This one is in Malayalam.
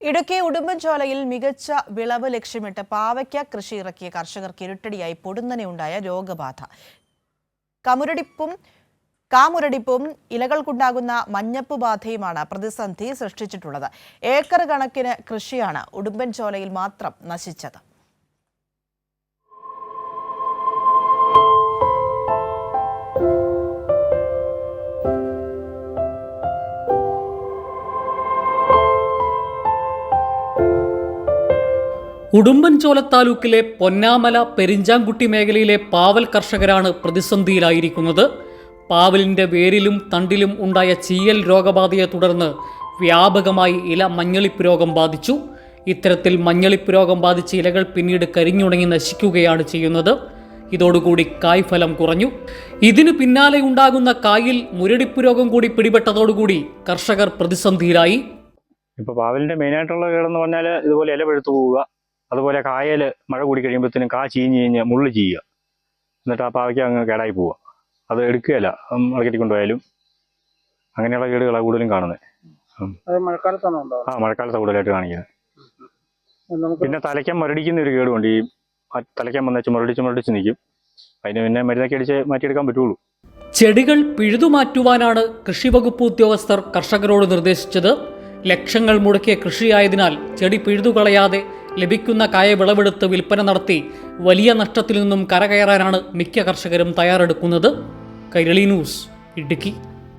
ഇടുക്കി ഉടുമ്പൻചോലയിൽ മികച്ച വിളവ് ലക്ഷ്യമിട്ട് പാവയ്ക്ക കൃഷി ഇറക്കിയ കർഷകർക്ക് ഇരുട്ടടിയായി പൊടുന്നനെയുണ്ടായ രോഗബാധ. കമുരടിപ്പും കാമുരടിപ്പും ഇലകൾക്കുണ്ടാകുന്ന മഞ്ഞപ്പ് ബാധയുമാണ് പ്രതിസന്ധി സൃഷ്ടിച്ചിട്ടുള്ളത്. ഏക്കർ കണക്കിന് കൃഷിയാണ് ഉടുമ്പൻചോലയിൽ മാത്രം നശിച്ചത്. ഉടുമ്പൻചോല താലൂക്കിലെ പൊന്നാമല പെരിഞ്ചാംകുട്ടി മേഖലയിലെ പാവൽ കർഷകരാണ് പ്രതിസന്ധിയിലായിരിക്കുന്നത്. പാവലിന്റെ വേരിലും തണ്ടിലും ഉണ്ടായ ചീയൽ രോഗബാധയെ തുടർന്ന് വ്യാപകമായി ഇല മഞ്ഞളിപ്പ് രോഗം ബാധിച്ചു. ഇത്തരത്തിൽ മഞ്ഞളിപ്പ് രോഗം ബാധിച്ച ഇലകൾ പിന്നീട് കരിഞ്ഞുണങ്ങി നശിക്കുകയാണ് ചെയ്യുന്നത്. ഇതോടുകൂടി കായ്ഫലം കുറഞ്ഞു. ഇതിനു പിന്നാലെ ഉണ്ടാകുന്ന കായിൽ മുരടിപ്പ് രോഗം കൂടി പിടിപെട്ടതോടുകൂടി കർഷകർ പ്രതിസന്ധിയിലായി. ഇപ്പോൾ പാവലിന്റെ മെയിനായിട്ടുള്ള കേടെന്ന് പറഞ്ഞാൽ ഇതുപോലെ ഇല പഴുത്തു പോവുക. അതുപോലെ കായൽ മഴ കൂടി കഴിയുമ്പോഴത്തേനും കാ ചീഞ്ഞ് കഴിഞ്ഞ് മുള്ളു ചെയ്യുക എന്നിട്ട് ആ പാവയ്ക്ക് അങ്ങ് കേടായി പോവുക. അത് എടുക്കുകയല്ല മാർക്കറ്റിൽ കൊണ്ടുപോയാലും. അങ്ങനെയുള്ള കേടുകളാണ് കൂടുതലും കാണുന്നത്. മഴക്കാലത്താണോ ആ മഴക്കാലത്ത് കൂടുതലായിട്ട് കാണിക്കുന്നത്. പിന്നെ തലയ്ക്കാൻ മുരടിക്കുന്ന ഒരു കേടുണ്ട്. ഈ തലയ്ക്കാൻ വന്നു മുരടിച്ച് മുരടിച്ച് നിൽക്കും. അതിന് പിന്നെ മരുന്നൊക്കെ അടിച്ച് മാറ്റിയെടുക്കാൻ പറ്റുള്ളൂ. ചെടികൾ പിഴുതുമാറ്റുവാനാണ് കൃഷിവകുപ്പ് ഉദ്യോഗസ്ഥർ കർഷകരോട് നിർദ്ദേശിച്ചത്. ലക്ഷങ്ങൾ മുടക്കിയ കൃഷിയായതിനാൽ ചെടി പിഴുതുകളയാതെ ലഭിക്കുന്ന കായ വിളവെടുത്ത് വിൽപ്പന നടത്തി വലിയ നഷ്ടത്തിൽ നിന്നും കരകയറാനാണ് മിക്ക കർഷകരും തയ്യാറെടുക്കുന്നത്. കൈരളി ന്യൂസ് ഇടുക്കി.